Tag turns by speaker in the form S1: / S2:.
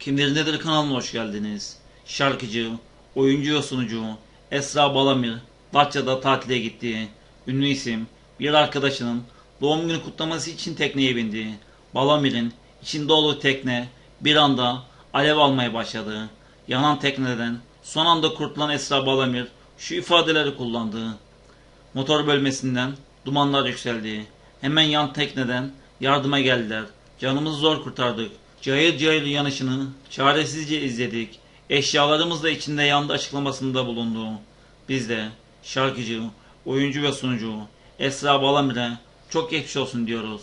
S1: Kimdir Nedir kanalına hoş geldiniz. Şarkıcı, oyuncu ve sunucu Esra Balamir Datça'da tatile gitti. Ünlü isim bir arkadaşının doğum günü kutlaması için tekneye bindi. Balamir'in içinde olduğu tekne bir anda alev almaya başladı. Yanan tekneden son anda kurtulan Esra Balamir şu ifadeleri kullandı. Motor bölmesinden dumanlar yükseldi. Hemen yan tekneden yardıma geldiler. Canımızı zor kurtardık. Cayır cayır yanışını çaresizce izledik. Eşyalarımız da içinde yandı açıklamasında bulundu. Biz de şarkıcı, oyuncu ve sunucu Esra Balamir'e çok geçmiş olsun diyoruz.